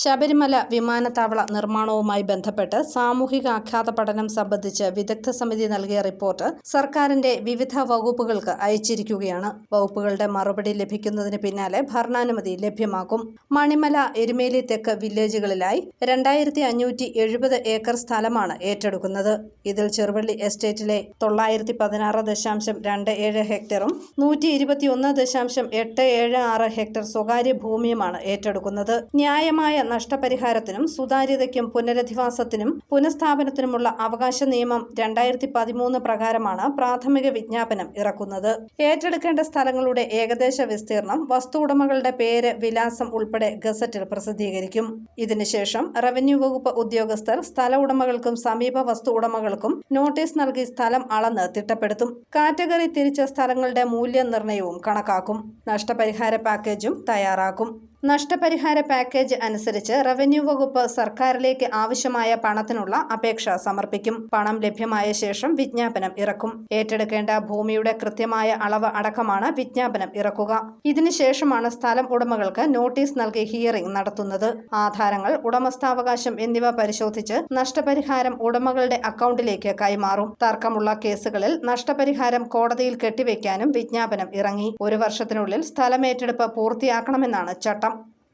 ശബരിമല വിമാനത്താവള നിർമ്മാണവുമായി ബന്ധപ്പെട്ട് സാമൂഹിക ആഘാത പഠനം സംബന്ധിച്ച് വിദഗ്ധ സമിതി നൽകിയ റിപ്പോർട്ട് സർക്കാരിന്റെ വിവിധ വകുപ്പുകൾക്ക് അയച്ചിരിക്കുകയാണ്. വകുപ്പുകളുടെ മറുപടി ലഭിക്കുന്നതിന് പിന്നാലെ ഭരണാനുമതി ലഭ്യമാക്കും. മണിമല എരുമേലി തെക്ക് വില്ലേജുകളിലായി രണ്ടായിരത്തി അഞ്ഞൂറ്റി എഴുപത് ഏക്കർ സ്ഥലമാണ് ഏറ്റെടുക്കുന്നത്. ഇതിൽ ചെറുവള്ളി എസ്റ്റേറ്റിലെ തൊള്ളായിരത്തി പതിനാറ് ദശാംശം രണ്ട് ഏഴ് ഹെക്ടറും നൂറ്റി ഇരുപത്തിയൊന്ന് ദശാംശം എട്ട് ഏഴ് ആറ് ഹെക്ടർ സ്വകാര്യ ഭൂമിയുമാണ് ഏറ്റെടുക്കുന്നത്. ന്യായമായ നഷ്ടപരിഹാരത്തിനും സുതാര്യതയ്ക്കും പുനരധിവാസത്തിനും പുനഃസ്ഥാപനത്തിനുമുള്ള അവകാശ നിയമം രണ്ടായിരത്തി പതിമൂന്ന് പ്രകാരമാണ് പ്രാഥമിക വിജ്ഞാപനം ഇറക്കുന്നത്. ഏറ്റെടുക്കേണ്ട സ്ഥലങ്ങളുടെ ഏകദേശ വിസ്തീർണം വസ്തു ഉടമകളുടെ പേര് വിലാസം ഉൾപ്പെടെ ഗസറ്റിൽ പ്രസിദ്ധീകരിക്കും. ഇതിനുശേഷം റവന്യൂ വകുപ്പ് ഉദ്യോഗസ്ഥർ സ്ഥല ഉടമകൾക്കും സമീപ വസ്തു ഉടമകൾക്കും നോട്ടീസ് നൽകി സ്ഥലം അളന്ന് തിട്ടപ്പെടുത്തും. കാറ്റഗറി തിരിച്ച സ്ഥലങ്ങളുടെ മൂല്യനിർണയവും കണക്കാക്കും. നഷ്ടപരിഹാര പാക്കേജും തയ്യാറാക്കും. നഷ്ടപരിഹാര പാക്കേജ് അനുസരിച്ച് റവന്യൂ വകുപ്പ് സർക്കാരിലേക്ക് ആവശ്യമായ പണത്തിനുള്ള അപേക്ഷ സമർപ്പിക്കും. പണം ലഭ്യമായ ശേഷം വിജ്ഞാപനം ഇറക്കും. ഏറ്റെടുക്കേണ്ട ഭൂമിയുടെ കൃത്യമായ അളവ് അടക്കമാണ് വിജ്ഞാപനം ഇറക്കുക. ഇതിനുശേഷമാണ് സ്ഥലം ഉടമകൾക്ക് നോട്ടീസ് നൽകി ഹിയറിംഗ് നടത്തുന്നത്. ആധാരങ്ങൾ ഉടമസ്ഥാവകാശം എന്നിവ പരിശോധിച്ച് നഷ്ടപരിഹാരം ഉടമകളുടെ അക്കൗണ്ടിലേക്ക് കൈമാറും. തർക്കമുള്ള കേസുകളിൽ നഷ്ടപരിഹാരം കോടതിയിൽ കെട്ടിവെക്കാനും വിജ്ഞാപനം ഇറങ്ങി. ഒരു വർഷത്തിനുള്ളിൽ സ്ഥലമേറ്റെടുപ്പ് പൂർത്തിയാക്കണമെന്നാണ് ചട്ടം.